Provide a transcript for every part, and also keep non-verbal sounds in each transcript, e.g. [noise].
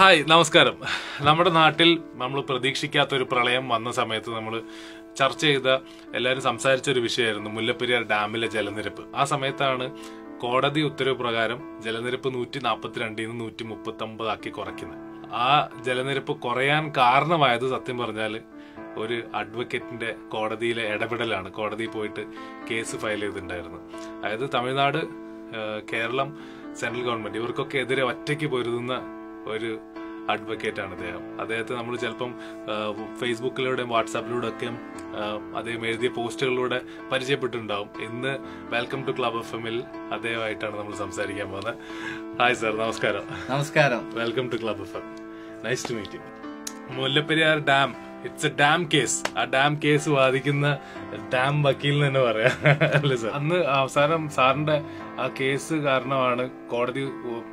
Hi നമസ്കാരം. നമ്മുടെ നാട്ടിൽ നമ്മൾ പ്രതീക്ഷിക്കാത്ത ഒരു പ്രളയം വന്ന സമയത്ത് നമ്മൾ ചർച്ച ചെയ്ത എല്ലാവരും സംസാരിച്ച ഒരു വിഷയമായിരുന്നു മുല്ലപ്പെരിയാർ ഡാമിലെ ജലനിരപ്പ്. ആ സമയത്താണ് കോടതി ഉത്തരവ് പ്രകാരം ജലനിരപ്പ് നൂറ്റി നാൽപ്പത്തിരണ്ടിൽ നിന്ന് നൂറ്റി മുപ്പത്തി ഒമ്പതാക്കി കുറയ്ക്കുന്നത്. ആ ജലനിരപ്പ് കുറയാൻ കാരണമായത് സത്യം പറഞ്ഞാൽ ഒരു അഡ്വക്കേറ്റിന്റെ കോടതിയിലെ ഇടപെടലാണ്. കോടതിയിൽ പോയിട്ട് കേസ് ഫയൽ ചെയ്തിട്ടുണ്ടായിരുന്നു. അതായത് തമിഴ്നാട് കേരളം സെൻട്രൽ ഗവൺമെന്റ് ഇവർക്കൊക്കെ എതിരെ ഒറ്റയ്ക്ക് പൊരുതുന്ന ഒരു അഡ്വക്കേറ്റ് ആണ് അദ്ദേഹം. അദ്ദേഹത്തെ നമ്മൾ ചിലപ്പം ഫേസ്ബുക്കിലൂടെ ഫേസ്ബുക്കിലൂടെയും വാട്സാപ്പിലൂടെ ഒക്കെ അദ്ദേഹം എഴുതിയ പോസ്റ്റുകളിലൂടെ പരിചയപ്പെട്ടിട്ടുണ്ടാവും. ഇന്ന് വെൽക്കം ടു ക്ലബ് എഫ് എമ്മിൽ അദ്ദേഹമായിട്ടാണ് നമ്മൾ സംസാരിക്കാൻ പോകുന്നത്. ഹായ് സാർ നമസ്കാരം. നമസ്കാരം. Welcome to club F M nice to meet Mullaperiyar dam. It's a dam case ആ ഡാം കേസ് വാദിക്കുന്ന ഡാം വക്കീൽ എന്ന് തന്നെ പറയാം. അല്ലേ സാർ അന്ന് അവസാനം സാറിന്റെ ആ കേസ് കാരണമാണ് കോടതി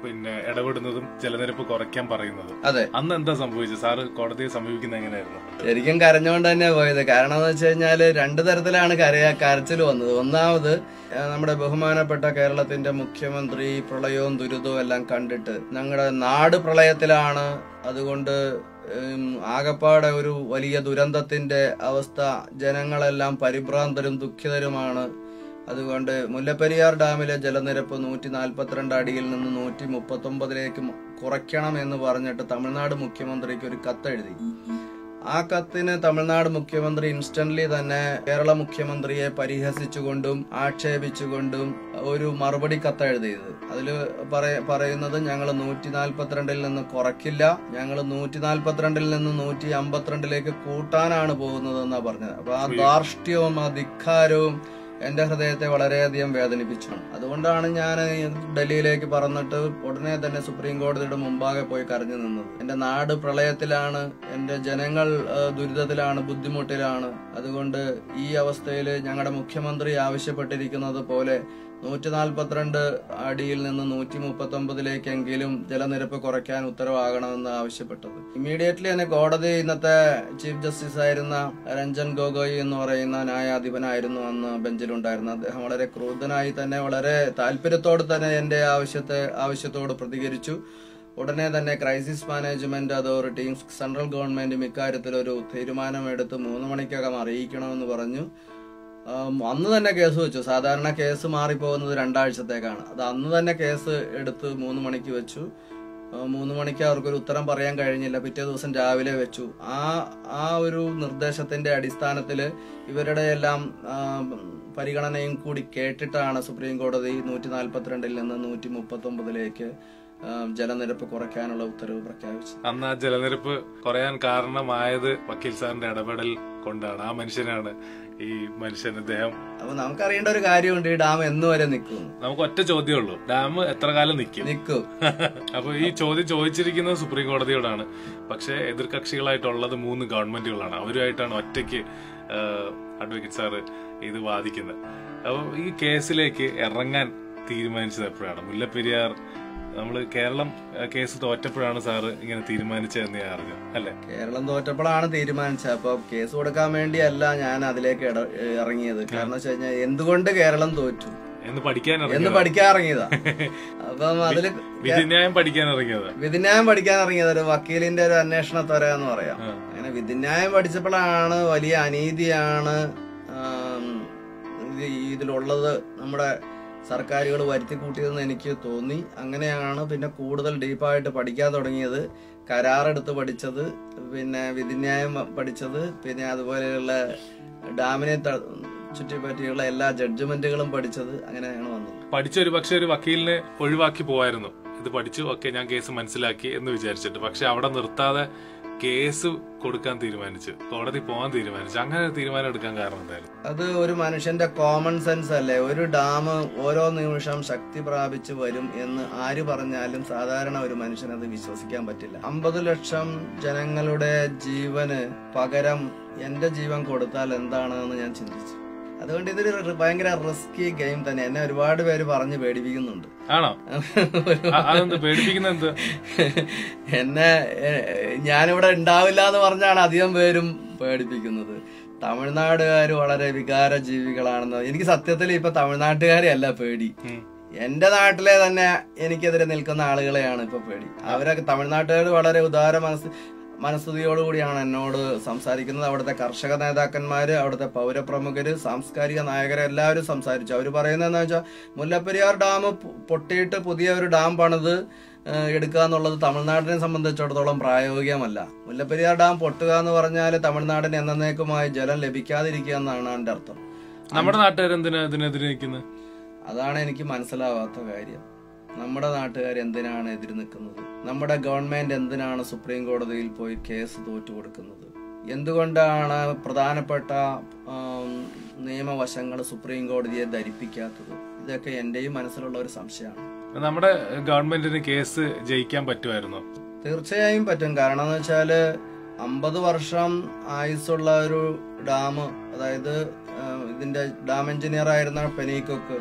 പിന്നെ ഇടപെടുന്നതും ജലനിരപ്പ് കുറയ്ക്കാൻ പറയുന്നത്. അതെ. അന്ന് എന്താ സംഭവിച്ചത്? സാറ് കോടതിയെ സമീപിക്കുന്നത് എങ്ങനെയായിരുന്നു? ശരിക്കും കരഞ്ഞുകൊണ്ട് തന്നെ പോയത്. കാരണം എന്ന് വെച്ച് കഴിഞ്ഞാൽ രണ്ടു തരത്തിലാണ് കരയ കരച്ചിൽ വന്നത്. ഒന്നാമത് നമ്മുടെ ബഹുമാനപ്പെട്ട കേരളത്തിന്റെ മുഖ്യമന്ത്രി പ്രളയവും ദുരിതവും എല്ലാം കണ്ടിട്ട് ഞങ്ങളുടെ നാട് പ്രളയത്തിലാണ്. അതുകൊണ്ട് ആകപ്പാടെ ഒരു വലിയ ദുരന്തത്തിന്റെ അവസ്ഥ ജനങ്ങളെല്ലാം പരിഭ്രാന്തരും ദുഃഖിതരുമാണ്. അതുകൊണ്ട് മുല്ലപ്പെരിയാർ ഡാമിലെ ജലനിരപ്പ് നൂറ്റി നാൽപ്പത്തിരണ്ട് അടിയിൽ നിന്ന് നൂറ്റി മുപ്പത്തൊമ്പതിലേക്ക് കുറയ്ക്കണം എന്ന് പറഞ്ഞിട്ട് തമിഴ്നാട് മുഖ്യമന്ത്രിക്ക് ഒരു കത്തെഴുതി. ആ കത്തിന് തമിഴ്നാട് മുഖ്യമന്ത്രി ഇൻസ്റ്റന്റ്ലി തന്നെ കേരള മുഖ്യമന്ത്രിയെ പരിഹസിച്ചുകൊണ്ടും ആക്ഷേപിച്ചുകൊണ്ടും ഒരു മറുപടി കത്ത് എഴുതിയത് അതിൽ പറയുന്നത് ഞങ്ങൾ നൂറ്റി നാൽപ്പത്തിരണ്ടിൽ നിന്ന് കുറയ്ക്കില്ല ഞങ്ങൾ നൂറ്റി നാൽപ്പത്തിരണ്ടിൽ നിന്ന് നൂറ്റി അമ്പത്തിരണ്ടിലേക്ക് കൂട്ടാനാണ് പോകുന്നത് എന്നാ പറഞ്ഞത്. അപ്പൊ ആ ധാർഷ്ട്യവും ആ ധിക്കാരവും എന്റെ ഹൃദയത്തെ വളരെയധികം വേദനിപ്പിച്ചു. അതുകൊണ്ടാണ് ഞാൻ ഡൽഹിയിലേക്ക് പറന്നിട്ട് ഉടനെ തന്നെ സുപ്രീം കോടതിയുടെ മുമ്പാകെ പോയി കരഞ്ഞു നിന്നത്. എന്റെ നാട് പ്രളയത്തിലാണ് എന്റെ ജനങ്ങൾ ദുരിതത്തിലാണ് ബുദ്ധിമുട്ടിലാണ്. അതുകൊണ്ട് ഈ അവസ്ഥയിൽ ഞങ്ങളുടെ മുഖ്യമന്ത്രി ആവശ്യപ്പെട്ടിരിക്കുന്നത് പോലെ നൂറ്റി നാൽപ്പത്തിരണ്ട് അടിയിൽ നിന്ന് നൂറ്റി മുപ്പത്തി ഒമ്പതിലേക്കെങ്കിലും ജലനിരപ്പ് കുറയ്ക്കാൻ ഉത്തരവാകണമെന്ന് ആവശ്യപ്പെട്ടത്. ഇമ്മീഡിയറ്റ്ലി തന്നെ കോടതി ഇന്നത്തെ ചീഫ് ജസ്റ്റിസ് ആയിരുന്ന രഞ്ജൻ ഗൊഗോയ് എന്ന് പറയുന്ന ന്യായാധിപനായിരുന്നു അന്ന് ബെഞ്ചിലുണ്ടായിരുന്നത്. അദ്ദേഹം വളരെ ക്രൂരനായി തന്നെ വളരെ താല്പര്യത്തോട് തന്നെ എന്റെ ആവശ്യത്തെ ആവശ്യത്തോട് പ്രതികരിച്ചു. ഉടനെ തന്നെ ക്രൈസിസ് മാനേജ്മെന്റ് അതോറിറ്റിയും സെൻട്രൽ ഗവൺമെന്റും ഇക്കാര്യത്തിൽ ഒരു തീരുമാനമെടുത്ത് മൂന്ന് മണിക്കകം അറിയിക്കണമെന്ന് പറഞ്ഞു. അന്ന് തന്നെ കേസ് വെച്ചു. സാധാരണ കേസ് മാറിപ്പോകുന്നത് രണ്ടാഴ്ചത്തേക്കാണ്. അത് അന്ന് തന്നെ കേസ് എടുത്ത് മൂന്ന് മണിക്ക് വെച്ചു. മൂന്ന് മണിക്ക് അവർക്കൊരു ഉത്തരം പറയാൻ കഴിഞ്ഞില്ല. പിറ്റേ ദിവസം രാവിലെ വെച്ചു. ആ ആ ഒരു നിർദ്ദേശത്തിന്റെ അടിസ്ഥാനത്തിൽ ഇവരുടെ എല്ലാം പരിഗണനയും കൂടി കേട്ടിട്ടാണ് സുപ്രീം കോടതി നൂറ്റി നാൽപ്പത്തിരണ്ടിൽ നിന്ന് നൂറ്റി മുപ്പത്തി ഒമ്പതിലേക്ക് ജലനിരപ്പ് കുറയ്ക്കാനുള്ള ഉത്തരവ് പ്രഖ്യാപിച്ചത്. അന്ന് ആ ജലനിരപ്പ് കുറയാൻ കാരണമായത് വക്കീൽ സാറിന്റെ ഇടപെടൽ കൊണ്ടാണ്. ആ മനുഷ്യനാണ് ഈ മനുഷ്യൻ അദ്ദേഹം. അപ്പൊ നമുക്കറിയേണ്ട ഒരു കാര്യമുണ്ട് ഈ ഡാം എന്ന് വരെ നിൽക്കും. നമുക്ക് ഒറ്റ ചോദ്യമേ ഉള്ളൂ. ഡാം എത്ര കാലം നിൽക്കും? നിൽക്കും. [laughs] അപ്പൊ ഈ ചോദ്യം ചോദിച്ചിരിക്കുന്നത് സുപ്രീം കോടതിയോടാണ്. പക്ഷെ എതിർകക്ഷികളായിട്ടുള്ളത് മൂന്ന് ഗവൺമെന്റുകളാണ്. അവരുമായിട്ടാണ് ഒറ്റയ്ക്ക് അഡ്വക്കേറ്റ് സാറ് ഇത് വാദിക്കുന്നത്. അപ്പൊ ഈ കേസിലേക്ക് ഇറങ്ങാൻ തീരുമാനിച്ചത് എപ്പോഴാണ്? മുല്ലപ്പെരിയാർ നമ്മൾ കേരളം കേസ് തോറ്റപ്പോഴാണ് സാർ ഇങ്ങനെ തീരുമാനിച്ചതെന്ന് ഞാൻ അറിഞ്ഞു അല്ലെ? കേരളം തോറ്റപ്പോഴാണ് തീരുമാനിച്ചത്. അപ്പൊ കേസ് കൊടുക്കാൻ വേണ്ടിയല്ല ഞാൻ അതിലേക്ക് ഇറങ്ങിയത്. കാരണം വെച്ച് കഴിഞ്ഞാൽ എന്തുകൊണ്ട് കേരളം തോറ്റു? എന്ന് പഠിക്കാൻ എന്ന് പഠിക്കാൻ ഇറങ്ങിയതാ. അപ്പം അതിൽ വിധിന്യായം പഠിക്കാൻ ഇറങ്ങിയത്. വിധിന്യായം പഠിക്കാൻ ഇറങ്ങിയത് ഒരു വക്കീലിന്റെ ഒരു അന്വേഷണ ത്വര എന്ന് പറയാം അങ്ങനെ വിധിന്യായം പഠിച്ചപ്പോഴാണ് വലിയ അനീതിയാണ് ഇതിലുള്ളത് നമ്മുടെ സർക്കാരുകൾ വരുത്തി കൂട്ടിയതെന്ന് എനിക്ക് തോന്നി. അങ്ങനെയാണ് പിന്നെ കൂടുതൽ ഡീപ്പായിട്ട് പഠിക്കാൻ തുടങ്ങിയത്. കരാറെടുത്ത് പഠിച്ചത് പിന്നെ വിധിന്യായം പഠിച്ചത് പിന്നെ അതുപോലെയുള്ള ഡാമിനെ ചുറ്റിപ്പറ്റിയുള്ള എല്ലാ ജഡ്ജ്മെന്റുകളും പഠിച്ചത് അങ്ങനെയാണ് വന്നത്. പഠിച്ച ഒരു പക്ഷെ ഒരു വക്കീലിനെ ഒഴിവാക്കി പോവായിരുന്നു. ഇത് പഠിച്ചു ഓക്കെ ഞാൻ കേസ് മനസ്സിലാക്കി എന്ന് വിചാരിച്ചിട്ട്. പക്ഷെ അവിടെ നിർത്താതെ കേസ് കൊടുക്കാൻ തീരുമാനിച്ചു. കോടതി പോകാൻ തീരുമാനിച്ചു. അങ്ങനെ ഒരു തീരുമാനം എടുക്കാൻ കാരണം എന്തായാലും? അത് ഒരു മനുഷ്യന്റെ കോമൺ സെൻസ് അല്ലേ? ഒരു ഡാം ഓരോ നിമിഷം ശക്തി പ്രാപിച്ചു വരും എന്ന് ആര് പറഞ്ഞാലും സാധാരണ ഒരു മനുഷ്യൻ അത് വിശ്വസിക്കാൻ പറ്റില്ല. അമ്പത് ലക്ഷം ജനങ്ങളുടെ ജീവന് പകരം എന്റെ ജീവൻ കൊടുത്താൽ എന്താണെന്ന് ഞാൻ ചിന്തിച്ചു. അതുകൊണ്ട് ഇതൊരു ഭയങ്കര റിസ്കി ഗെയിം തന്നെ. എന്നെ ഒരുപാട് പേര് പറഞ്ഞ് പേടിപ്പിക്കുന്നുണ്ട്. ആണോ? [laughs] അതെന്ത്? [laughs] എന്നെ ഞാനിവിടെ ഉണ്ടാവില്ല എന്ന് പറഞ്ഞാണ് അധികം പേരും പേടിപ്പിക്കുന്നത്. തമിഴ്നാടുകാർ വളരെ വികാര ജീവികളാണെന്ന് എനിക്ക് സത്യത്തിൽ ഇപ്പൊ തമിഴ്നാട്ടുകാരെ അല്ല പേടി. എന്റെ നാട്ടിലെ തന്നെ എനിക്കെതിരെ നിൽക്കുന്ന ആളുകളെയാണ് ഇപ്പൊ പേടി. അവരൊക്കെ തമിഴ്നാട്ടുകാർ വളരെ ഉദാര മനസ്സ് മനസ്ഥിതിയോടുകൂടിയാണ് എന്നോട് സംസാരിക്കുന്നത്. അവിടുത്തെ കർഷക നേതാക്കന്മാര് അവിടുത്തെ പൗരപ്രമുഖര് സാംസ്കാരിക നായകര് എല്ലാവരും സംസാരിച്ചു. അവർ പറയുന്നത് എന്താ വെച്ചാൽ മുല്ലപ്പെരിയാർ ഡാം പൊട്ടിയിട്ട് പുതിയ ഒരു ഡാം പണിത് എടുക്കുക എന്നുള്ളത് തമിഴ്നാടിനെ സംബന്ധിച്ചിടത്തോളം പ്രായോഗികമല്ല. മുല്ലപ്പെരിയാർ ഡാം പൊട്ടുക എന്ന് പറഞ്ഞാൽ തമിഴ്നാടിന് എന്നേക്കുമായി ജലം ലഭിക്കാതിരിക്കുക എന്നാണ് അതിന്റെ അർത്ഥം. നമ്മുടെ നാട്ടുകാരെന്തിനാ ഇതിനെതിരെ നിൽക്കുന്നത് അതാണ് എനിക്ക് മനസ്സിലാവാത്ത കാര്യം. നമ്മുടെ നാട്ടുകാർ എന്തിനാണ് എതിര് നിൽക്കുന്നത്? നമ്മുടെ ഗവൺമെന്റ് എന്തിനാണ് സുപ്രീം കോടതിയിൽ പോയി കേസ് തോറ്റു കൊടുക്കുന്നത്? എന്തുകൊണ്ടാണ് പ്രധാനപ്പെട്ട നിയമവശങ്ങൾ സുപ്രീം കോടതിയെ ധരിപ്പിക്കാത്തത്? ഇതൊക്കെ എന്റെയും മനസ്സിലുള്ള ഒരു സംശയമാണ്. നമ്മുടെ ഗവൺമെന്റിന് കേസ് ജയിക്കാൻ പറ്റുമായിരുന്നു? തീർച്ചയായും പറ്റും. കാരണം എന്ന് വെച്ചാൽ അമ്പത് വർഷം ആയുസ്സുള്ള ഒരു ഡാം അതായത് ഇതിന്റെ ഡാം എഞ്ചിനീയർ ആയിരുന്ന പെനീക്കൊക്ക്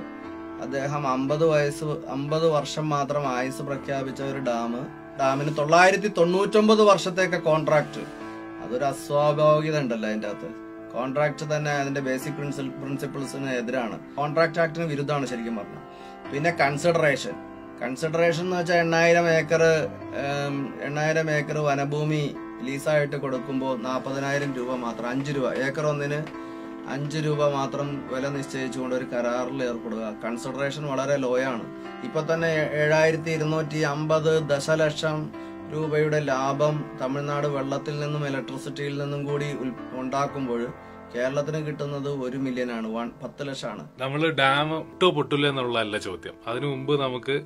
അദ്ദേഹം അമ്പത് വയസ്സ് അമ്പത് വർഷം മാത്രം ആയുസ് പ്രഖ്യാപിച്ച ഒരു ഡാം. ഡാമിന് തൊള്ളായിരത്തി തൊണ്ണൂറ്റൊമ്പത് വർഷത്തേക്ക് കോൺട്രാക്ട്. അതൊരു അസ്വാഭാവികത ഉണ്ടല്ലോ അതിന്റെ അകത്ത്. കോൺട്രാക്ട് തന്നെ അതിന്റെ ബേസിക് പ്രിൻസിൽ പ്രിൻസിപ്പിൾസിന് എതിരാണ്. കോൺട്രാക്ട് ആക്ടിന് വിരുദ്ധമാണ് ശരിക്കും പറഞ്ഞത് പിന്നെ കൺസിഡറേഷൻ. കൺസിഡറേഷൻ എന്ന് വെച്ചാൽ എണ്ണായിരം ഏക്കർ എണ്ണായിരം ഏക്കർ വനഭൂമി ലീസായിട്ട് കൊടുക്കുമ്പോൾ നാൽപ്പതിനായിരം രൂപ മാത്രം അഞ്ച് രൂപ. ഏക്കർ ഒന്നിന് അഞ്ച് രൂപ മാത്രം വില നിശ്ചയിച്ചുകൊണ്ട് ഒരു കരാറിൽ ഏർപ്പെടുക. കൺസിഡറേഷൻ വളരെ ലോ ആണ്. ഇപ്പൊ തന്നെ ഏഴായിരത്തി ഇരുന്നൂറ്റി അമ്പത് ദശലക്ഷം രൂപയുടെ ലാഭം തമിഴ്നാട് വെള്ളത്തിൽ നിന്നും ഇലക്ട്രിസിറ്റിയിൽ നിന്നും കൂടി ഉണ്ടാക്കുമ്പോൾ കേരളത്തിന് കിട്ടുന്നത് ഒരു മില്യൺ ആണ്. പത്ത് ലക്ഷമാണ്. നമ്മൾ ഡാം ഇട്ടോ പൊട്ടില്ല എന്നുള്ളതല്ല ചോദ്യം. അതിനു മുമ്പ് നമുക്ക്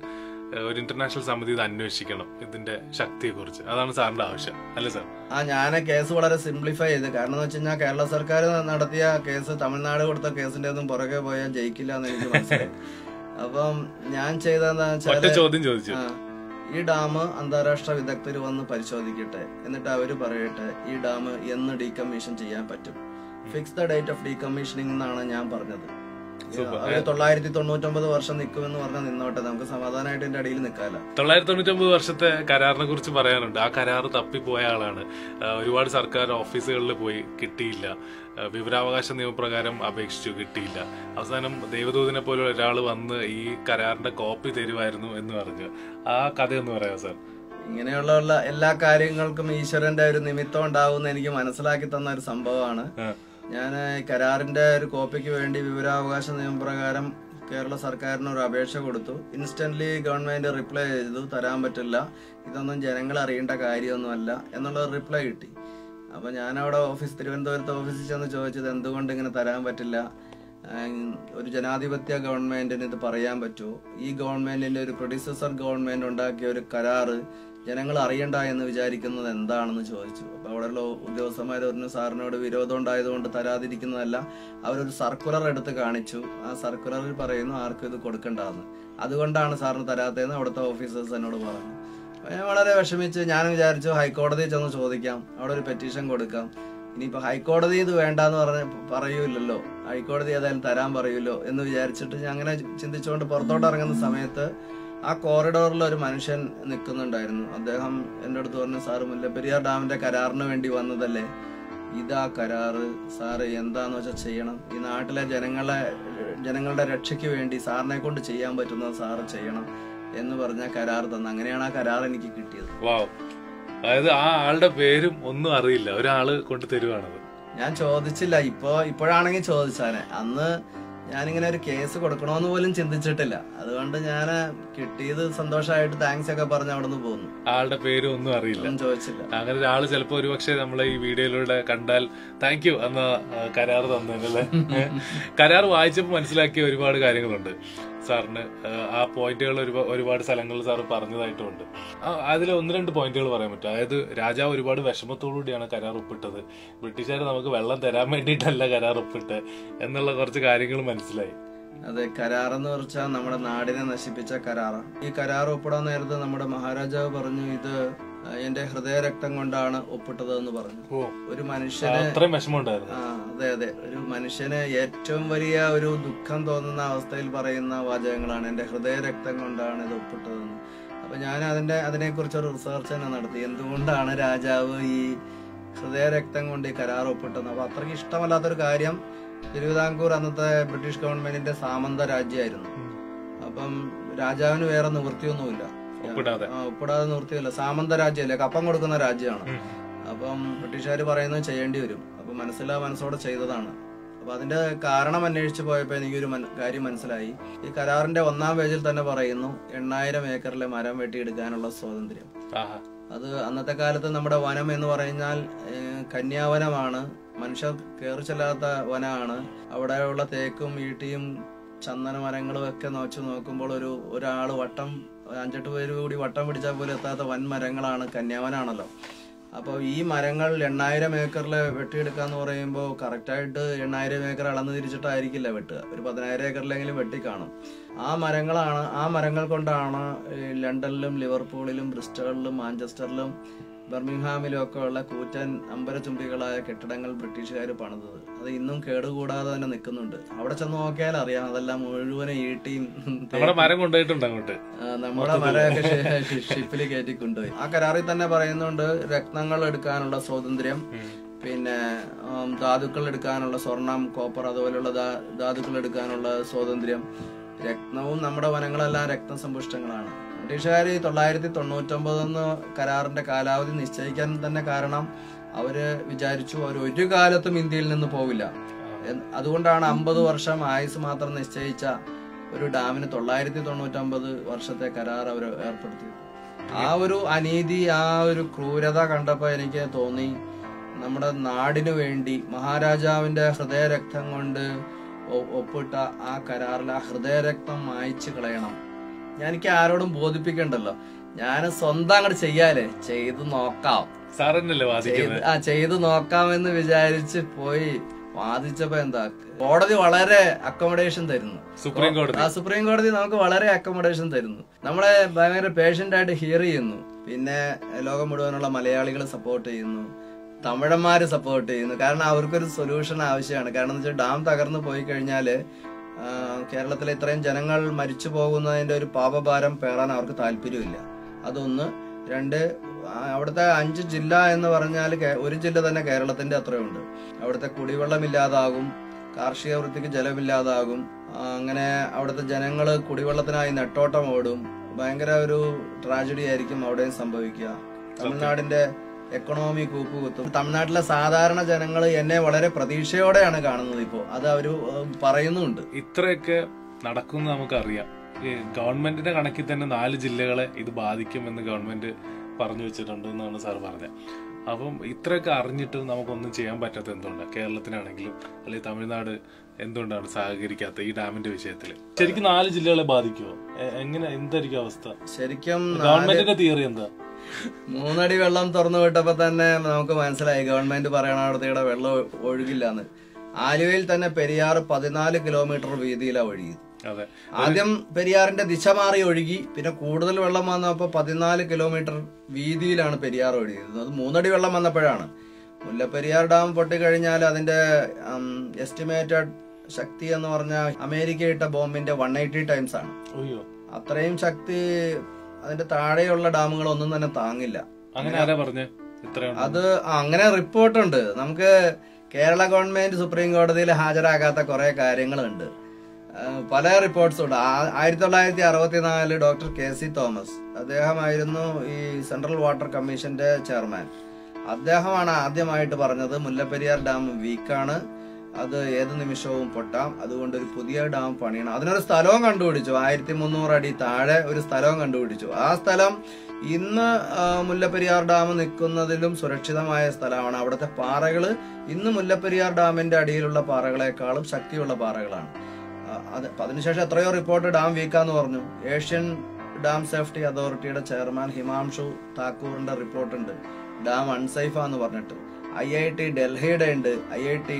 ഒരു ഇന്റർനാഷണൽ സമിതി ഇത് അന്വേഷിക്കണം ഇതിന്റെ ശക്തിയെ കുറിച്ച് അതാണ് സാറിന്റെ ആവശ്യം അല്ലേ സാർ? ആ ഞാൻ കേസ് വളരെ സിംപ്ലിഫൈ ചെയ്ത്. കാരണം എന്ന് വെച്ച് കഴിഞ്ഞാൽ കേരള സർക്കാർ നടത്തിയ കേസ് തമിഴ്നാട് കൊടുത്ത കേസിന്റെ ഒന്നും പുറകെ പോയാൽ ജയിക്കില്ല എന്ന് എനിക്ക് മനസ്സിലായി. [laughs] അപ്പം ഞാൻ ചെയ്തതെന്താ ഒറ്റ ചോദ്യം ചോദിച്ചു. ഈ ഡാം അന്താരാഷ്ട്ര വിദഗ്ധർ വന്ന് പരിശോധിക്കട്ടെ. എന്നിട്ട് അവർ പറയട്ടെ ഈ ഡാം എന്ന് ഡീകമ്മീഷൻ ചെയ്യാൻ പറ്റും. Fix the date of decommissioning എന്നാണ് ഞാൻ പറഞ്ഞത്. അവർ തൊള്ളായിരത്തി തൊണ്ണൂറ്റൊമ്പത് വർഷം നിൽക്കുമെന്ന് പറഞ്ഞാൽ നിന്നോട്ടെ. നമുക്ക് സമാധാനമായിട്ട് എന്റെ അടിയിൽ നിൽക്കാമല്ലോ തൊള്ളായിരത്തി തൊണ്ണൂറ്റി ഒമ്പത് വർഷത്തെ കരാറിനെ കുറിച്ച് പറയാനുണ്ട്. ആ കരാർ തപ്പിപ്പോയ ആളാണ്. ഒരുപാട് സർക്കാർ ഓഫീസുകളിൽ പോയി കിട്ടിയില്ല. വിവരാവകാശ നിയമപ്രകാരം അപേക്ഷിച്ചു കിട്ടിയില്ല. അവസാനം ദൈവദൂതനെ പോലെ ഒരാൾ വന്ന് ഈ കരാറിന്റെ കോപ്പി തരുമായിരുന്നു എന്ന് പറഞ്ഞു. ആ കഥ എന്ന് പറയാം സാർ? ഇങ്ങനെയുള്ള എല്ലാ കാര്യങ്ങൾക്കും ഈശ്വരന്റെ ഒരു നിമിത്തം ഉണ്ടാവുമെന്ന് എനിക്ക് മനസ്സിലാക്കി തന്ന ഒരു സംഭവമാണ്. ഞാൻ കരാറിന്റെ ഒരു കോപ്പിക്ക് വേണ്ടി വിവരാവകാശ നിയമപ്രകാരം കേരള സർക്കാരിന് ഒരു അപേക്ഷ കൊടുത്തു. ഇൻസ്റ്റന്റ്ലി ഗവൺമെന്റ് റിപ്ലൈ ചെയ്തു തരാൻ പറ്റില്ല. ഇതൊന്നും ജനങ്ങൾ അറിയേണ്ട കാര്യമൊന്നുമല്ല. എന്നുള്ള റിപ്ലൈ കിട്ടി. അപ്പോൾ ഞാനവിടെ ഓഫീസ് തിരുവനന്തപുരത്ത് ഓഫീസിൽ ചെന്ന് ചോദിച്ചത് എന്തുകൊണ്ട് ഇങ്ങനെ തരാൻ പറ്റില്ല? ഒരു ജനാധിപത്യ ഗവൺമെന്റിന് ഇത് പറയാൻ പറ്റുമോ ഈ ഗവൺമെന്റിന്റെ ഒരു പ്രൊഡ്യൂസർ ഗവൺമെന്റ് ഉണ്ടാക്കിയ ഒരു കരാറ് ജനങ്ങൾ അറിയണ്ട എന്ന് വിചാരിക്കുന്നത് എന്താണെന്ന് ചോദിച്ചു. അപ്പൊ അവിടെയുള്ള ഉദ്യോഗസ്ഥന്മാർ ഒരു സാറിനോട് വിരോധം ഉണ്ടായതുകൊണ്ട് തരാതിരിക്കുന്നതല്ല. അവരൊരു സർക്കുലർ എടുത്ത് കാണിച്ചു. ആ സർക്കുലറിൽ പറയുന്നു ആർക്കും ഇത് കൊടുക്കണ്ടെന്ന്. അതുകൊണ്ടാണ് സാറിന് തരാത്തതെന്ന് അവിടുത്തെ ഓഫീസേഴ്സ് എന്നോട് പറഞ്ഞു. ഞാൻ വളരെ വിഷമിച്ച് ഞാൻ വിചാരിച്ചു ഹൈക്കോടതിയിൽ ചെന്ന് ചോദിക്കാം. അവിടെ ഒരു പെറ്റീഷൻ കൊടുക്കാം. ഇനിയിപ്പോ ഹൈക്കോടതി ഇത് വേണ്ടാന്ന് പറഞ്ഞ പറയൂലല്ലോ ഹൈക്കോടതി ഏതായാലും തരാൻ പറയൂലോ എന്ന് വിചാരിച്ചിട്ട് ഞാൻ അങ്ങനെ ചിന്തിച്ചുകൊണ്ട് പുറത്തോട്ട് ഇറങ്ങുന്ന സമയത്ത് ആ കോറിഡോറിൽ ഒരു മനുഷ്യൻ നിൽക്കുന്നുണ്ടായിരുന്നു. അദ്ദേഹം എന്റെ അടുത്ത് പറഞ്ഞു സാറ് മുല്ലപ്പെരിയാർ ഡാമിന്റെ കരാറിന് വേണ്ടി വന്നതല്ലേ? ഇതാ കരാറ്. സാറ് എന്താന്ന് വെച്ചാൽ ചെയ്യണം? ഈ നാട്ടിലെ ജനങ്ങളെ ജനങ്ങളുടെ രക്ഷയ്ക്ക് വേണ്ടി സാറിനെ കൊണ്ട് ചെയ്യാൻ പറ്റുന്നത് സാറ് ചെയ്യണം എന്ന് പറഞ്ഞ കരാർ തന്നു. അങ്ങനെയാണ് ആ കരാർ എനിക്ക് കിട്ടിയത്. അതായത് ആ ആളുടെ പേരും ഒന്നും അറിയില്ല. ഒരാൾ കൊണ്ട് തരുവാണത്. ഞാൻ ചോദിച്ചില്ല. ഇപ്പോ ഇപ്പോഴാണെങ്കിൽ ചോദിച്ചാനെ അന്ന് ഞാനിങ്ങനെ ഒരു കേസ് കൊടുക്കണമെന്ന് പോലും ചിന്തിച്ചിട്ടില്ല. അതുകൊണ്ട് ഞാൻ കിട്ടിയത് സന്തോഷമായിട്ട് താങ്ക്സ് ഒക്കെ പറഞ്ഞ് അവിടെ നിന്ന് പോകുന്നു ആളുടെ പേര് ഒന്നും അറിയില്ല. ചോദിച്ചില്ല. അങ്ങനെ ഒരാൾ ചിലപ്പോ ഒരുപക്ഷെ നമ്മളെ ഈ വീഡിയോയിലൂടെ കണ്ടാൽ താങ്ക് യു എന്ന കരാർ തന്നല്ലേ കരാർ വായിച്ചപ്പോൾ മനസ്സിലാക്കിയ ഒരുപാട് കാര്യങ്ങളുണ്ട്. സാറിന് ആ, പോയിന്റുകൾ ഒരുപാട് സ്ഥലങ്ങളിൽ സാർ പറഞ്ഞതായിട്ടുമുണ്ട്. അതിൽ ഒന്ന് രണ്ട് പോയിന്റുകൾ പറയാൻ പറ്റും. അതായത് രാജാവ് ഒരുപാട് വിഷമത്തോടുകൂടിയാണ് കരാർ ഒപ്പിട്ടത്. ബ്രിട്ടീഷുകാർ നമുക്ക് വെള്ളം തരാൻ വേണ്ടിയിട്ടല്ല കരാർ ഒപ്പിട്ട് എന്നുള്ള കുറച്ച് കാര്യങ്ങൾ മനസ്സിലായി. അതെ കരാർ എന്ന് പറഞ്ഞാൽ നമ്മുടെ നാടിനെ നശിപ്പിച്ച കരാറാണ്. ഈ കരാർ ഒപ്പിടാൻ നേരത്തെ നമ്മുടെ മഹാരാജാവ് പറഞ്ഞു ഇത് എന്റെ ഹൃദയരക്തം കൊണ്ടാണ് ഒപ്പിട്ടത് എന്ന് പറഞ്ഞു ഒരു മനുഷ്യന് അതെ അതെ. ഒരു മനുഷ്യന് ഏറ്റവും വലിയ ഒരു ദുഃഖം തോന്നുന്ന അവസ്ഥയിൽ പറയുന്ന വാചകങ്ങളാണ്. എന്റെ ഹൃദയരക്തം കൊണ്ടാണ് ഇത് ഒപ്പിട്ടതെന്ന്. അപ്പൊ ഞാൻ അതിന്റെ അതിനെക്കുറിച്ച് ഒരു റിസർച്ച് തന്നെ നടത്തി. എന്തുകൊണ്ടാണ് രാജാവ് ഈ ഹൃദയരക്തം കൊണ്ട് ഈ കരാർ ഒപ്പിട്ടത്? അപ്പൊ അത്രയ്ക്ക് ഇഷ്ടമല്ലാത്തൊരു കാര്യം തിരുവിതാംകൂർ അന്നത്തെ ബ്രിട്ടീഷ് ഗവൺമെന്റിന്റെ സാമന്ത രാജ്യമായിരുന്നു. അപ്പം രാജാവിന് വേറെ നിവൃത്തിയൊന്നുമില്ല. ഒപ്പിടാതെ ഒപ്പിടാതെ നിർത്തിയല്ല സാമന്ത രാജ്യമല്ലേ കപ്പം കൊടുക്കുന്ന രാജ്യമാണ്. അപ്പം ബ്രിട്ടീഷുകാർ പറയുന്നത് ചെയ്യേണ്ടി വരും. അപ്പൊ മനസ്സിലാ മനസ്സോടെ ചെയ്തതാണ്. അപ്പൊ അതിന്റെ കാരണം അന്വേഷിച്ചു പോയപ്പോ എനിക്കൊരു കാര്യം മനസ്സിലായി. ഈ കരാറിന്റെ ഒന്നാം പേജിൽ തന്നെ പറയുന്നു എണ്ണായിരം ഏക്കറിലെ മരം വെട്ടിയെടുക്കാനുള്ള സ്വാതന്ത്ര്യം. അത് അന്നത്തെ കാലത്ത് നമ്മുടെ വനം എന്ന് പറഞ്ഞാൽ കന്യാവനമാണ്. മനുഷ്യർ കയറി ചെല്ലാത്ത വനമാണ്. അവിടെയുള്ള തേക്കും ഈട്ടിയും ചന്ദന മരങ്ങളും ഒക്കെ നോച്ചു നോക്കുമ്പോൾ ഒരു ഒരാൾ വട്ടം അഞ്ചെട്ട് പേര് കൂടി വട്ടം പിടിച്ചാൽ പോലും എത്താത്ത വൻ മരങ്ങളാണ് കന്യാവനാണല്ലോ. അപ്പോൾ ഈ മരങ്ങൾ എണ്ണായിരം ഏക്കറിൽ വെട്ടിയെടുക്കാന്ന് പറയുമ്പോൾ കറക്റ്റായിട്ട് എണ്ണായിരം ഏക്കർ അളന്ന് തിരിച്ചിട്ടായിരിക്കില്ല വെട്ടുക. ഒരു പതിനായിരം ഏക്കറിലെങ്കിലും വെട്ടിക്കാണും. ആ മരങ്ങളാണ് ആ മരങ്ങൾ കൊണ്ടാണ് ലണ്ടനിലും ലിവർപൂളിലും ബ്രിസ്റ്റളിലും മാഞ്ചസ്റ്ററിലും ബർമിംഗ്ഹാമിലും ഒക്കെ ഉള്ള കൂറ്റൻ അമ്പരചുംബികളായ കെട്ടിടങ്ങൾ ബ്രിട്ടീഷുകാർ പണിതത്. അത് ഇന്നും കേടുകൂടാതെ തന്നെ നിൽക്കുന്നുണ്ട്. അവിടെ ചെന്ന് നോക്കിയാൽ അറിയാം അതെല്ലാം മുഴുവനും ഈട്ടിയും [laughs] നമ്മുടെ മരം കൊണ്ടുപോയിട്ടുണ്ട് അങ്ങോട്ട്. നമ്മുടെ മരമൊക്കെ [laughs] ഷിപ്പിൽ കയറ്റി കൊണ്ടുപോയി ആ കരാറിൽ തന്നെ പറയുന്നുണ്ട് രത്നങ്ങൾ എടുക്കാനുള്ള സ്വാതന്ത്ര്യം പിന്നെ ധാതുക്കൾ എടുക്കാനുള്ള സ്വർണം കോപ്പർ അതുപോലെയുള്ള ധാതുക്കൾ എടുക്കാനുള്ള സ്വാതന്ത്ര്യം. രത്നവും നമ്മുടെ വനങ്ങളെല്ലാം രക്തസമ്പുഷ്ടങ്ങളാണ് ബ്രിട്ടീഷുകാർ തൊള്ളായിരത്തി തൊണ്ണൂറ്റൊമ്പതെന്ന് കരാറിന്റെ കാലാവധി നിശ്ചയിക്കാൻ തന്നെ കാരണം അവർ വിചാരിച്ചു അവർ ഒരു കാലത്തും ഇന്ത്യയിൽ നിന്ന് പോവില്ല. അതുകൊണ്ടാണ് അമ്പത് വർഷം ആയുസ് മാത്രം നിശ്ചയിച്ച ഒരു ഡാമിന് തൊള്ളായിരത്തി തൊണ്ണൂറ്റമ്പത് വർഷത്തെ കരാർ അവർ ഏർപ്പെടുത്തിയത് ആ ഒരു അനീതി ആ ഒരു ക്രൂരത കണ്ടപ്പോൾ എനിക്ക് തോന്നി നമ്മുടെ നാടിനു വേണ്ടി മഹാരാജാവിന്റെ ഹൃദയരക്തം കൊണ്ട് ഒപ്പിട്ട ആ കരാറിൽ ആ ഹൃദയരക്തം മായ്ച്ചു കളയണം. ഞാൻ എനിക്ക് ആരോടും ബോധിപ്പിക്കണ്ടല്ലോ. ഞാൻ സ്വന്തം അങ്ങോട്ട് ചെയ്യാലേ. ചെയ്ത് നോക്കാം. സാറന്നല്ലേ വാദിക്കുന്നത് ആ ചെയ്ത് നോക്കാമെന്ന് വിചാരിച്ച് പോയി വാദിച്ചപ്പോ എന്താ കോടതി വളരെ അക്കോമഡേഷൻ തരുന്നു. സുപ്രീം കോടതി. ആ സുപ്രീം കോടതി നമുക്ക് വളരെ അക്കോമഡേഷൻ തരുന്നു. നമ്മളെ ഭയങ്കര പേഷ്യന്റ് ആയിട്ട് ഹിയർ ചെയ്യുന്നു. പിന്നെ ലോകം മുഴുവനുള്ള മലയാളികൾ സപ്പോർട്ട് ചെയ്യുന്നു. തമിഴന്മാര് സപ്പോർട്ട് ചെയ്യുന്നു. കാരണം അവർക്കൊരു സൊല്യൂഷൻ ആവശ്യമാണ്. കാരണം എന്ന് വെച്ചാൽ ഡാം തകർന്നു പോയി കഴിഞ്ഞാൽ കേരളത്തിലെ ഇത്രയും ജനങ്ങൾ മരിച്ചു പോകുന്നതിന്റെ ഒരു പാപഭാരം പേറാൻ അവർക്ക് താല്പര്യമില്ല. അതൊന്ന്. രണ്ട് അവിടുത്തെ അഞ്ച് ജില്ല എന്ന് പറഞ്ഞാൽ ഒരു ജില്ല തന്നെ കേരളത്തിന്റെ അത്രയുണ്ട്. അവിടുത്തെ കുടിവെള്ളം ഇല്ലാതാകും കാർഷിക വൃത്തിക്ക് ജലമില്ലാതാകും അങ്ങനെ അവിടുത്തെ ജനങ്ങൾ കുടിവെള്ളത്തിനായി നെട്ടോട്ടം ഓടും. ഭയങ്കര ഒരു ട്രാജഡി ആയിരിക്കും അവിടെയും സംഭവിക്കുക. തമിഴ്നാടിന്റെ എക്കണോമി കൂപ്പ് കുത്തും തമിഴ്നാട്ടിലെ സാധാരണ ജനങ്ങൾ എന്നെ വളരെ പ്രതീക്ഷയോടെയാണ് കാണുന്നത് ഇപ്പോൾ അത് അവർ പറയുന്നുണ്ട്. ഇത്രയൊക്കെ നടക്കുന്ന നമുക്കറിയാം. ഗവൺമെന്റിന്റെ കണക്കിൽ തന്നെ നാല് ജില്ലകളെ ഇത് ബാധിക്കുമെന്ന് ഗവൺമെന്റ് പറഞ്ഞു വെച്ചിട്ടുണ്ട് എന്നാണ് സാർ പറഞ്ഞത്. അപ്പം ഇത്രയൊക്കെ അറിഞ്ഞിട്ട് നമുക്കൊന്നും ചെയ്യാൻ പറ്റാത്ത എന്തുകൊണ്ട് കേരളത്തിനാണെങ്കിലും അല്ലെങ്കിൽ തമിഴ്നാട് എന്തുകൊണ്ടാണ് സഹകരിക്കാത്ത ഈ ഡാമിന്റെ വിഷയത്തിൽ ശരിക്കും നാല് ജില്ലകളെ ബാധിക്കുമോ എങ്ങനെ എന്തായിരിക്കും അവസ്ഥ? ശരിക്കും ഗവൺമെന്റിന്റെ തിയറി എന്താ? മൂന്നടി വെള്ളം തുറന്നു വിട്ടപ്പോ തന്നെ നമുക്ക് മനസ്സിലായി. ഗവൺമെന്റ് പറയണടത്തയുടെ വെള്ളം ഒഴുകില്ലാന്ന്. ആലുവയിൽ തന്നെ പെരിയാർ പതിനാല് കിലോമീറ്റർ വീതിയിലാണ് ഒഴുകിയത്. അതെ. ആദ്യം പെരിയാറിന്റെ ദിശ മാറി ഒഴുകി പിന്നെ കൂടുതൽ വെള്ളം വന്നപ്പോ പതിനാല് കിലോമീറ്റർ വീതിയിലാണ് പെരിയാർ ഒഴുകിയത്. അത് മൂന്നടി വെള്ളം വന്നപ്പോഴാണ്. മുല്ലപ്പെരിയാർ ഡാം പൊട്ടിക്കഴിഞ്ഞാൽ അതിന്റെ എസ്റ്റിമേറ്റഡ് ശക്തി എന്ന് പറഞ്ഞാൽ അമേരിക്ക ഇട്ട ബോംബിന്റെ വൺ എയ്റ്റി ടൈംസ് ആണ് അത്രയും ശക്തി അതിന്റെ താഴെയുള്ള ഡാമുകൾ ഒന്നും തന്നെ താങ്ങില്ല. അങ്ങനെ ആരാ പറഞ്ഞേ? ഇത്രയും അത് അങ്ങനെ റിപ്പോർട്ടുണ്ട്. നമുക്ക് കേരള ഗവൺമെന്റ് സുപ്രീം കോടതിയിൽ ഹാജരാകാത്ത കുറെ കാര്യങ്ങളുണ്ട്. പല റിപ്പോർട്ട്സും ഉണ്ട് ആയിരത്തി തൊള്ളായിരത്തി അറുപത്തിനാല് ഡോക്ടർ കെ സി തോമസ് അദ്ദേഹമായിരുന്നു ഈ സെൻട്രൽ വാട്ടർ കമ്മീഷന്റെ ചെയർമാൻ. അദ്ദേഹമാണ് ആദ്യമായിട്ട് പറഞ്ഞത് മുല്ലപ്പെരിയാർ ഡാം വീക്കാണ് അത് ഏത് നിമിഷവും പൊട്ടാം. അതുകൊണ്ട് ഒരു പുതിയ ഡാം പണിയണം. അതിനൊരു സ്ഥലവും കണ്ടുപിടിച്ചു. ആയിരത്തി മുന്നൂറ് അടി താഴെ ഒരു സ്ഥലവും കണ്ടുപിടിച്ചു. ആ സ്ഥലം ഇന്ന് മുല്ലപ്പെരിയാർ ഡാം നിൽക്കുന്നതിലും സുരക്ഷിതമായ സ്ഥലമാണ്. അവിടുത്തെ പാറകൾ ഇന്ന് മുല്ലപ്പെരിയാർ ഡാമിന്റെ അടിയിലുള്ള പാറകളെക്കാളും ശക്തിയുള്ള പാറകളാണ്. അത് അതിനുശേഷം എത്രയോ റിപ്പോർട്ട് ഡാം വീക്കാന്ന് പറഞ്ഞു. ഏഷ്യൻ ഡാം സേഫ്റ്റി അതോറിറ്റിയുടെ ചെയർമാൻ ഹിമാംഷു താക്കൂറിന്റെ റിപ്പോർട്ടുണ്ട്. ഡാം അൺസേഫാന്ന് പറഞ്ഞിട്ട്. ഐ ഐ ടി ഡൽഹിയുടെ ഉണ്ട് ഐ ഐ ടി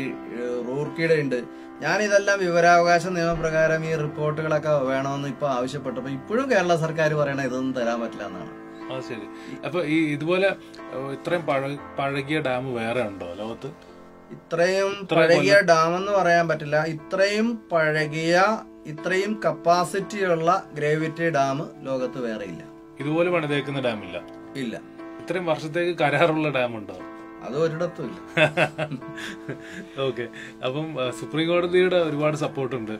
റൂർക്കിയുടെ ഉണ്ട് ഞാൻ ഇതെല്ലാം വിവരാവകാശ നിയമപ്രകാരം ഈ റിപ്പോർട്ടുകളൊക്കെ വേണമെന്ന് ഇപ്പൊ ആവശ്യപ്പെട്ടപ്പോ ഇപ്പോഴും കേരള സർക്കാർ പറയണ ഇതൊന്നും തരാൻ പറ്റില്ല എന്നാണ്. ആ ശരി. അപ്പൊ ഈ ഇതുപോലെ ഇത്രയും പഴകിയ ഡാം വേറെ ഉണ്ടോ ലോകത്ത്? ഇത്രയും പഴകിയ ഡാം എന്ന് പറയാൻ പറ്റില്ല. ഇത്രയും പഴകിയ ഇത്രയും കപ്പാസിറ്റി ഉള്ള ഗ്രേവിറ്റി ഡാം ലോകത്ത് വേറെ ഇല്ല. ഇതുപോലെ പണിതേക്കുന്ന ഡാം ഇല്ല. ഇല്ല ഇത്രയും വർഷത്തേക്ക് കരാറുള്ള ഡാം ഉണ്ടോ അത് ഒരിടത്തും ഇല്ല. [laughs] ഓക്കെ അപ്പം സുപ്രീം കോടതിയുടെ ഒരുപാട് സപ്പോർട്ടുണ്ട്.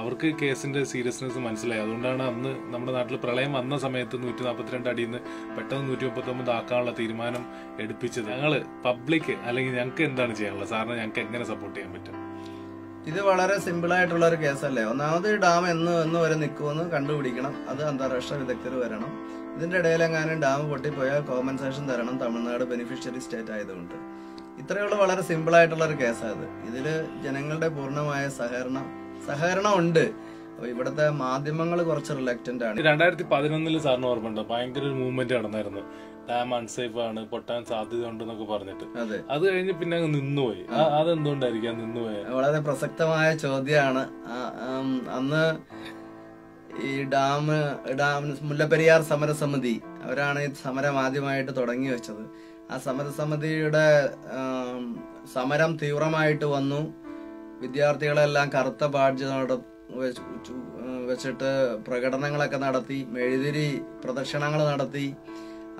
അവർക്ക് കേസിന്റെ സീരിയസ്നെസ് മനസ്സിലായി. അതുകൊണ്ടാണ് അന്ന് നമ്മുടെ നാട്ടിൽ പ്രളയം വന്ന സമയത്ത് നൂറ്റി നാൽപ്പത്തിരണ്ട് അടിയിൽ നിന്ന് പെട്ടെന്ന് നൂറ്റി മുപ്പത്തൊമ്പത് ആക്കാനുള്ള തീരുമാനം എടുപ്പിച്ചത്. ഞങ്ങൾ പബ്ലിക് അല്ലെങ്കിൽ ഞങ്ങൾക്ക് എന്താണ് ചെയ്യാനുള്ളത്? സാറിന് ഞങ്ങൾക്ക് എങ്ങനെ സപ്പോർട്ട് ചെയ്യാൻ പറ്റും? ഇത് വളരെ സിമ്പിൾ ആയിട്ടുള്ള ഒരു കേസല്ലേ? ഒന്നാമത് ഡാം എന്ന് എന്ന് വരെ നിൽക്കുമെന്ന് കണ്ടുപിടിക്കണം. അത് അന്താരാഷ്ട്ര വിദഗ്ധർ വരണം. ഇതിന്റെ ഇടയിലെങ്ങാനും ഡാം പൊട്ടിപ്പോയാൽ കോമ്പൻസേഷൻ തരണം തമിഴ്നാട് ബെനിഫിഷ്യറി സ്റ്റേറ്റ് ആയതുകൊണ്ട്. ഇത്രയുള്ള വളരെ സിമ്പിൾ ആയിട്ടുള്ള ഒരു കേസാണ് ഇത് ഇതിൽ ജനങ്ങളുടെ പൂർണമായ സഹകരണം സഹകരണം ഉണ്ട് അപ്പൊ ഇവിടുത്തെ മാധ്യമങ്ങൾ കുറച്ച് റിലക്റ്റന്റ് ആണ്. രണ്ടായിരത്തി പതിനൊന്നിൽ സാറിന് ഓർമ്മയുണ്ട്? ഭയങ്കര ഒരു മൂവ്മെന്റ് നടന്നായിരുന്നു. ഡാം അൺസേഫ് ആണ് പൊട്ടാൻ സാധ്യത ഉണ്ടെന്നൊക്കെ പറഞ്ഞിട്ട്. അതെ. അത് കഴിഞ്ഞ് പിന്നെ അങ്ങ് നിന്നുപോയി. അതെന്തുകൊണ്ടായിരിക്കാം? നിന്നുപോയത്? വളരെ പ്രസക്തമായ ചോദ്യമാണ്. അന്ന് ഈ ഡാം ഡാം മുല്ലപ്പെരിയാർ സമരസമിതി. അവരാണ് ഈ സമരം ആദ്യമായിട്ട് തുടങ്ങി വെച്ചത്. ആ സമരസമിതിയുടെ സമരം തീവ്രമായിട്ട് വന്നു. വിദ്യാർത്ഥികളെല്ലാം കറുത്ത ബാഡ്ജ് വെച്ചിട്ട് പ്രകടനങ്ങളൊക്കെ നടത്തി മെഴുതിരി പ്രദക്ഷിണങ്ങൾ നടത്തി.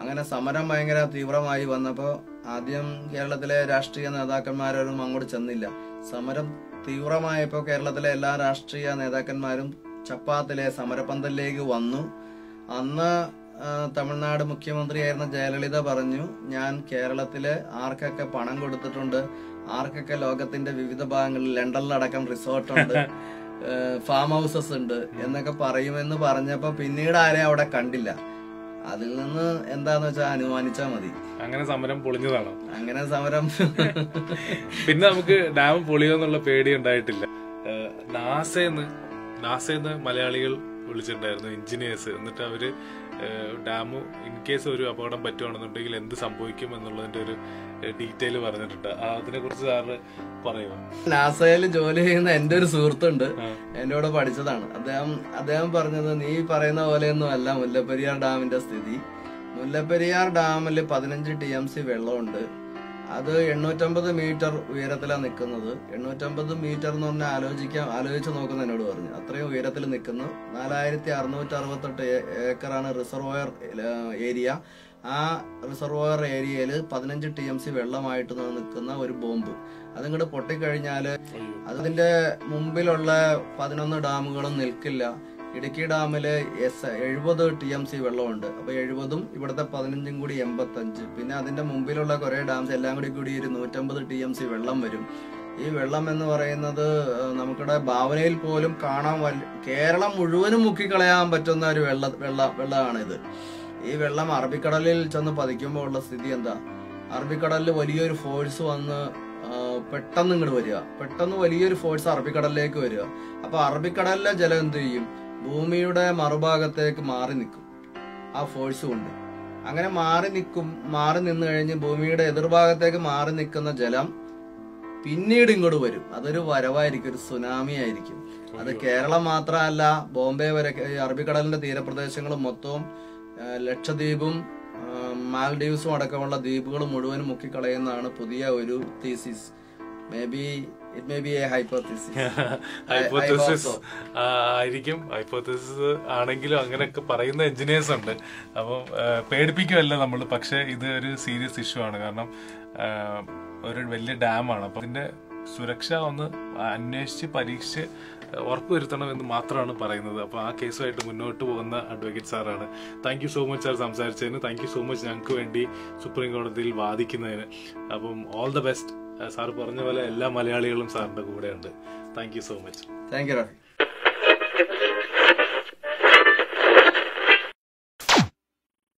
അങ്ങനെ സമരം ഭയങ്കര തീവ്രമായി വന്നപ്പോൾ ആദ്യം കേരളത്തിലെ രാഷ്ട്രീയ നേതാക്കന്മാരൊന്നും അങ്ങോട്ട് ചെന്നില്ല. സമരം തീവ്രമായപ്പോൾ കേരളത്തിലെ എല്ലാ രാഷ്ട്രീയ നേതാക്കന്മാരും ചപ്പാത്തിലെ സമരപന്തലിലേക്ക് വന്നു. അന്ന് തമിഴ്നാട് മുഖ്യമന്ത്രിയായിരുന്ന ജയലളിത പറഞ്ഞു ഞാൻ കേരളത്തിൽ ആർക്കൊക്കെ പണം കൊടുത്തിട്ടുണ്ട് ആർക്കൊക്കെ ലോകത്തിന്റെ വിവിധ ഭാഗങ്ങളിൽ ലണ്ടനിലടക്കം റിസോർട്ടുണ്ട് [laughs] ഫാം ഹൗസസ് ഉണ്ട് എന്നൊക്കെ പറയുമെന്ന് പറഞ്ഞപ്പോ പിന്നീട് ആരെയും അവിടെ കണ്ടില്ല. അതിൽ നിന്ന് എന്താന്ന് വെച്ചാൽ അനുമാനിച്ചാ മതി. അങ്ങനെ സമരം പൊളിഞ്ഞതാണ്. അങ്ങനെ സമരം [laughs] പിന്നെ നമുക്ക് ഡാം പൊളിയോന്നുള്ള പേടി ഉണ്ടായിട്ടില്ല. നാസേന്ന് നാസേന്ന് മലയാളികൾ വിളിച്ചിട്ടുണ്ടായിരുന്നു എഞ്ചിനീയേഴ്സ് എന്നിട്ട് അവർ ഡാം ഇൻ കേസ് ഒരു അപകടം പറ്റുകയാണെന്നുണ്ടെങ്കിൽ എന്ത് സംഭവിക്കും എന്നുള്ളതിന്റെ ഒരു ഡീറ്റെയിൽ പറഞ്ഞിട്ടുണ്ട്. അതിനെ അതിനെക്കുറിച്ച് സാറ് പറയുമോ നാസയിൽ ജോലി ചെയ്യുന്ന എന്റെ ഒരു സുഹൃത്തുണ്ട്. എന്നോട് എന്റെ കൂടെ പഠിച്ചതാണ്. അദ്ദേഹം അദ്ദേഹം പറഞ്ഞത് നീ പറയുന്ന പോലെയൊന്നും അല്ല മുല്ലപ്പെരിയാർ ഡാമിന്റെ സ്ഥിതി. മുല്ലപ്പെരിയാർ ഡാമിൽ പതിനഞ്ച് ടി എം സി വെള്ളമുണ്ട്. അത് എണ്ണൂറ്റമ്പത് മീറ്റർ ഉയരത്തിലാണ് നിൽക്കുന്നത് എണ്ണൂറ്റമ്പത് മീറ്റർ എന്ന് പറഞ്ഞാൽ ആലോചിക്കാൻ ആലോചിച്ച് നോക്കുന്ന എന്നോട് പറഞ്ഞു. അത്രയും ഉയരത്തിൽ നിൽക്കുന്നു. നാലായിരത്തി അറുന്നൂറ്റി അറുപത്തെട്ട് ഏക്കറാണ് റിസർവോയർ ഏരിയ. ആ റിസർവോയർ ഏരിയയിൽ പതിനഞ്ച് ടി എം സി വെള്ളമായിട്ട് നിൽക്കുന്ന ഒരു ബോംബ്. അതിങ്ങോട്ട് പൊട്ടിക്കഴിഞ്ഞാൽ അതിന്റെ മുമ്പിലുള്ള പതിനൊന്ന് ഡാമുകളും നിൽക്കില്ല. ഇടുക്കി ഡാമിൽ എസ് എഴുപത് ടി എം സി വെള്ളമുണ്ട്. അപ്പൊ എഴുപതും ഇവിടുത്തെ പതിനഞ്ചും കൂടി എൺപത്തഞ്ച്. പിന്നെ അതിന്റെ മുമ്പിലുള്ള കുറേ ഡാംസ് എല്ലാം കൂടി കൂടി ഒരു നൂറ്റമ്പത് ടി എം സി വെള്ളം വരും. ഈ വെള്ളം എന്ന് പറയുന്നത് നമുക്കിടെ ഭാവനയിൽ പോലും കാണാൻ വല്ല കേരളം മുഴുവനും മുക്കിക്കളയാൻ പറ്റുന്ന ഒരു വെള്ള വെള്ള വെള്ളമാണിത് ഈ വെള്ളം അറബിക്കടലിൽ ചെന്ന് പതിക്കുമ്പോൾ ഉള്ള സ്ഥിതി എന്താ? അറബിക്കടലിൽ വലിയൊരു ഫോഴ്സ് വന്ന് പെട്ടെന്ന് ഇങ്ങോട്ട് വരിക. പെട്ടെന്ന് വലിയൊരു ഫോഴ്സ് അറബിക്കടലിലേക്ക് വരിക. അപ്പൊ അറബിക്കടലിലെ ജലം എന്ത് ചെയ്യും? ഭൂമിയുടെ മറുഭാഗത്തേക്ക് മാറി നിൽക്കും. ആ ഫോഴ്സ് കൊണ്ട്. അങ്ങനെ മാറി നിൽക്കും മാറി നിന്ന് കഴിഞ്ഞ് ഭൂമിയുടെ എതിർഭാഗത്തേക്ക് മാറി നിൽക്കുന്ന ജലം പിന്നീട് ഇങ്ങോട്ട് വരും. അതൊരു വരവായിരിക്കും ഒരു സുനാമി ആയിരിക്കും. അത് കേരളം മാത്രമല്ല ബോംബെ വരെ അറബിക്കടലിന്റെ തീരപ്രദേശങ്ങളും മൊത്തവും ലക്ഷദ്വീപും മാൽഡീവ്സും അടക്കമുള്ള ദ്വീപുകൾ മുഴുവൻ മുക്കിക്കളയുന്നതാണ് പുതിയ ഒരു thesis may be it may be a hypothesis hypothesis ആയിരിക്കും. ഹൈപ്പോത്തസിസ് ആണെങ്കിലും അങ്ങനെയൊക്കെ പറയുന്ന എഞ്ചിനീയേഴ്സ് ഉണ്ട്. അപ്പം പേടിപ്പിക്കുമല്ല നമ്മൾ. പക്ഷെ ഇത് ഒരു സീരിയസ് ഇഷ്യൂ ആണ്. കാരണം ഒരു വലിയ ഡാമാണ് അപ്പൊ അതിന്റെ സുരക്ഷ ഒന്ന് അന്വേഷിച്ച് പരീക്ഷിച്ച് ഉറപ്പുവരുത്തണം എന്ന് മാത്രമാണ് പറയുന്നത്. അപ്പോൾ ആ കേസുമായിട്ട് മുന്നോട്ട് പോകുന്ന അഡ്വക്കേറ്റ് സാറാണ് thank you so much sir സംസാരിച്ചതിന്. താങ്ക് യു സോ മച്ച് ഞങ്ങൾക്ക് വേണ്ടി സുപ്രീം കോടതിയിൽ വാദിക്കുന്നതിന്. അപ്പം ഓൾ ദ ബെസ്റ്റ് സാർ പറഞ്ഞ പോലെ എല്ലാ മലയാളികളും സാറിന്റെ കൂടെയുണ്ട്. Thank you so much thank you Rafi